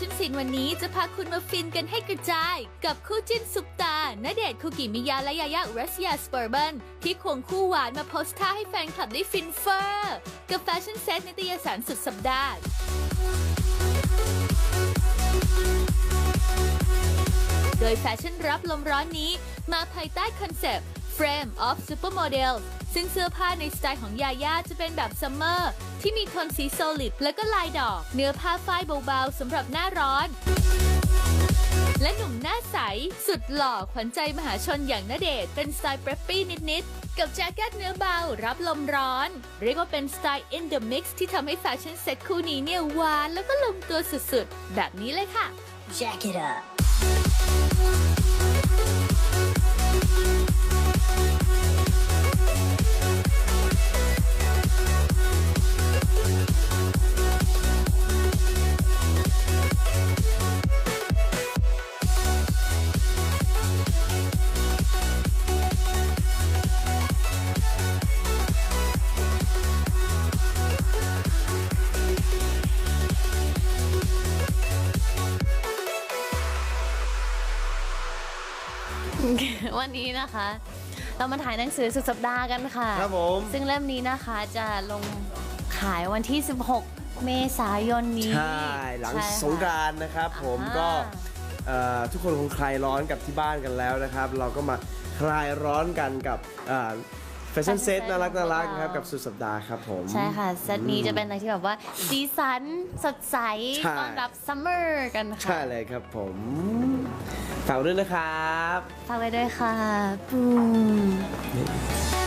ชั่นสินวันนี้จะพาคุณมาฟินกันให้กระจาย กับคู่จิ้นซุปตาณเดชน์คุกิมิยาและยายาอุรัสยาสเปอร์เบนที่ควงคู่หวานมาโพสท่าให้แฟนคลับได้ฟินเฟอร์กับแฟชั่นเซตนิตยสารสุดสัปดาห์โดยแฟชั่นรับลมร้อนนี้มาภายใต้คอนเซปต์ Frame of Supermodel ซึ่งเสื้อผ้าในสไตล์ของยาย่าจะเป็นแบบซัมเมอร์ที่มีโทนสีโซลิดและก็ลายดอก เนื้อผ้าฝ้ายเบาๆสำหรับหน้าร้อน และหนุ่มหน้าใส สุดหล่อขวัญใจมหาชนอย่างณเดชน์เป็นสไตล์เปรปปี้นิดๆ กับแจ็คเก็ตเนื้อเบารับลมร้อน เรียกว่าเป็นสไตล์ in the mix ที่ทำให้แฟชั่นเซ็ตคู่นี้เนี่ยหวานแล้วก็ลงตัวสุดๆ แบบนี้เลยค่ะ Jack it up. วันนี้นะคะ เรามาถ่ายหนังสือสุดสัปดาห์กันค่ะ ครับผม ซึ่งเล่มนี้นะคะจะลงขายวันที่ 16 เมษายนนี้ใช่ หลังใช่ค่ะ สงกรารนะครับ ผมอ่า ก็เอ่อทุกคนคงคลายร้อนกับที่บ้านกันแล้วนะครับ เราก็มาคลายร้อนกันกับแฟชั่นเซตน่ารักน่ารักนะครับกับสุดสัปดาห์ครับผม ใช่ค่ะเซตนี้จะเป็นอะไรที่แบบว่าสีสันสดใสใช่ ต้อนรับซัมเมอร์กันค่ะ ใช่เลยครับผม ฝากด้วยนะครับ ฝากไว้ด้วยค่ะปูม